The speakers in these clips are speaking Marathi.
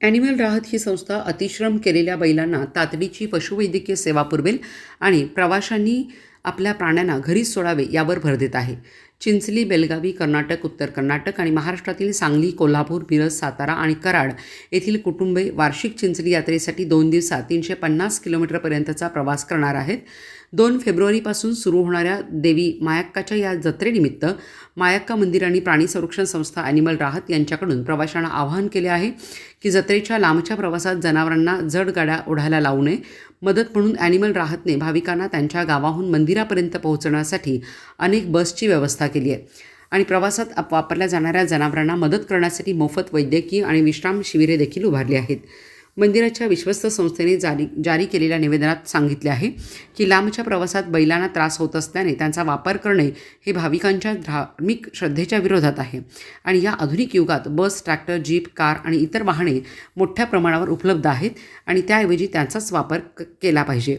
ॲनिमल राहत ही संस्था अतिश्रम केलेल्या बैलांना तातडीची पशुवैद्यकीय सेवा पुरवेल आणि प्रवाशांनी आपल्या प्राण्यांना घरीच सोडावे यावर भर देत आहे. चिंचली बेलगावी कर्नाटक उत्तर कर्नाटक आणि महाराष्ट्रातील सांगली कोल्हापूर मिरज सातारा आणि कराड येथील कुटुंबे वार्षिक चिंचली यात्रेसाठी दोन दिवसात तीनशे पन्नास किलोमीटरपर्यंतचा प्रवास करणार आहेत. दोन फेब्रुवारीपासून सुरू होणाऱ्या देवी मायाक्काच्या या जत्रेनिमित्त मायाक्का मंदिर आणि प्राणी संरक्षण संस्था ॲनिमल राहत यांच्याकडून प्रवाशांना आवाहन केले आहे की जत्रेच्या लांबच्या प्रवासात जनावरांना जड गाड्या ओढायला लावू नये. मदत म्हणून ॲनिमल राहतने भाविकांना त्यांच्या गावाहून मंदिरापर्यंत पोहोचण्यासाठी अनेक बसची व्यवस्था केली आहे. आणि प्रवासात वापरल्या जाणाऱ्या जनावरांना मदत करण्यासाठी मोफत वैद्यकीय आणि विश्राम शिबिरे देखील उभारली आहेत. मंदिराच्या विश्वस्त संस्थेने जारी जारी केलेल्या निवेदनात सांगितले आहे की लांबच्या प्रवासात बैलांना त्रास होत असल्याने त्यांचा वापर करणे हे भाविकांच्या धार्मिक श्रद्धेच्या विरोधात आहे. आणि या आधुनिक युगात बस ट्रॅक्टर जीप कार आणि इतर वाहने मोठ्या प्रमाणावर उपलब्ध आहेत आणि त्याऐवजी त्यांचाच वापर क केला पाहिजे.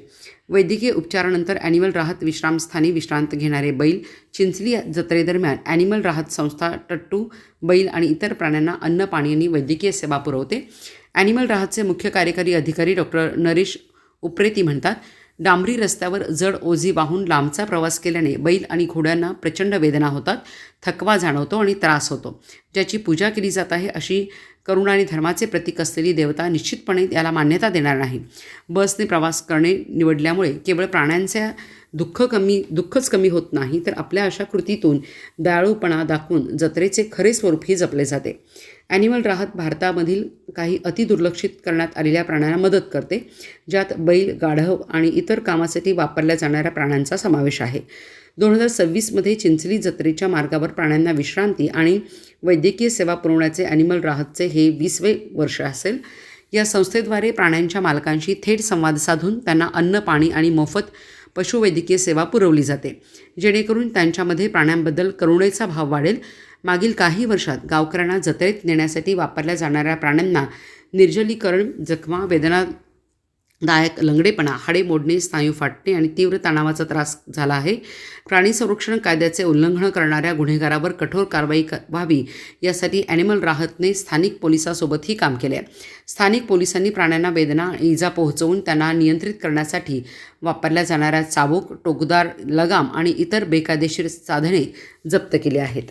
वैद्यकीय उपचारानंतर ॲनिमल राहत विश्रामस्थानी विश्रांत घेणारे बैल चिंचली जत्रेदरम्यान ॲनिमल राहत संस्था टट्टू बैल आणि इतर प्राण्यांना अन्न पाणी आणि वैद्यकीय सेवा पुरवते. ॲनिमल राहतचे मुख्य कार्यकारी अधिकारी डॉक्टर नरेश उप्रेती म्हणतात डांबरी रस्त्यावर जड ओझी वाहून लांबचा प्रवास केल्याने बैल आणि घोड्यांना प्रचंड वेदना होतात. थकवा जाणवतो आणि त्रास होतो. ज्याची पूजा केली जात आहे अशी करुणा आणि धर्माचे प्रतीक असलेली देवता निश्चितपणे याला मान्यता देणार नाही. बसने प्रवास करणे निवडल्यामुळे केवळ प्राण्यांचे दुःख कमी दुःखच कमी होत नाही तर आपल्या अशा कृतीतून दयाळूपणा दाखवून जत्रेचे खरे स्वरूपही जपले जाते. ॲनिमल राहत भारतामधील काही अतिदुर्लक्षित करण्यात आलेल्या प्राण्यांना मदत करते ज्यात बैल गाढव आणि इतर कामासाठी वापरल्या जाणाऱ्या प्राण्यांचा समावेश आहे. दोन हजार सव्वीसमध्ये चिंचली जत्रेच्या मार्गावर प्राण्यांना विश्रांती आणि वैद्यकीय सेवा पुरवण्याचे ॲनिमल राहतचे हे वीसवे वर्ष असेल. या संस्थेद्वारे प्राण्यांच्या मालकांशी थेट संवाद साधून त्यांना अन्न पाणी आणि मोफत पशुवैद्यकीय सेवा पुरवली जाते. जेणेकरून त्यांच्यामध्ये प्राण्यांबद्दल करुणेचा भाव वाढेल. मागील काही वर्षात गावकऱ्यांना जत्रेत नेण्यासाठी वापरल्या जाणाऱ्या प्राण्यांना निर्जलीकरण जखमा वेदना दायक लंगडेपणा हाडे मोडणे स्नायू फाटणे आणि तीव्र तणावाचा त्रास झाला आहे. प्राणी संरक्षण कायद्याचे उल्लंघन करणाऱ्या गुन्हेगारावर कठोर कारवाई व्हावी यासाठी ॲनिमल राहतने स्थानिक पोलिसासोबतही काम केले. आहे स्थानिक पोलिसांनी प्राण्यांना वेदना इजा पोहोचवून त्यांना नियंत्रित करण्यासाठी वापरल्या जाणाऱ्या चाबूक टोकदार लगाम आणि इतर बेकायदेशीर साधने जप्त केली आहेत.